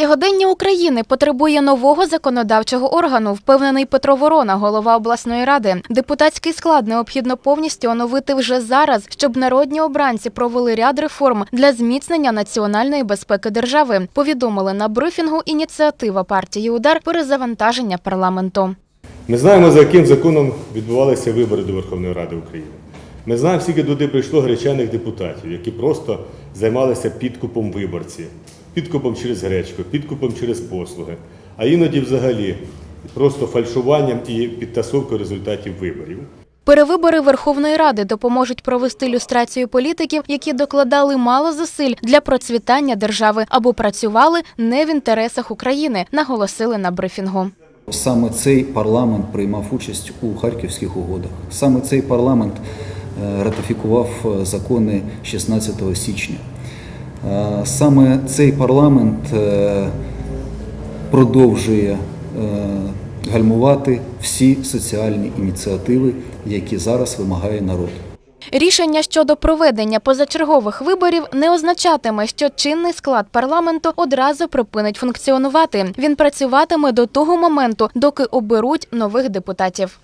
Сьогодення України потребує нового законодавчого органу, впевнений Петро Ворона, голова обласної ради. Депутатський склад необхідно повністю оновити вже зараз, щоб народні обранці провели ряд реформ для зміцнення національної безпеки держави. Повідомили на брифінгу ініціатива партії Удар перезавантаження парламенту. Ми знаємо, за яким законом відбувалися вибори до Верховної Ради України. Ми знаємо, скільки туди прийшло гречаних депутатів, які просто займалися підкупом виборців, підкупом через гречку, підкупом через послуги, а іноді взагалі просто фальшуванням і підтасовкою результатів виборів. Перевибори Верховної Ради допоможуть провести люстрацію політиків, які докладали мало зусиль для процвітання держави або працювали не в інтересах України, наголосили на брифінгу. Саме цей парламент приймав участь у Харківських угодах. Саме цей парламент е, ратифікував е, закони 16 січня. Е, Саме цей парламент е, продовжує е, гальмувати всі соціальні ініціативи, які зараз вимагає народ. Рішення щодо проведення позачергових виборів не означатиме, що чинний склад парламенту одразу припинить функціонувати. Він працюватиме до того моменту, доки оберуть нових депутатів.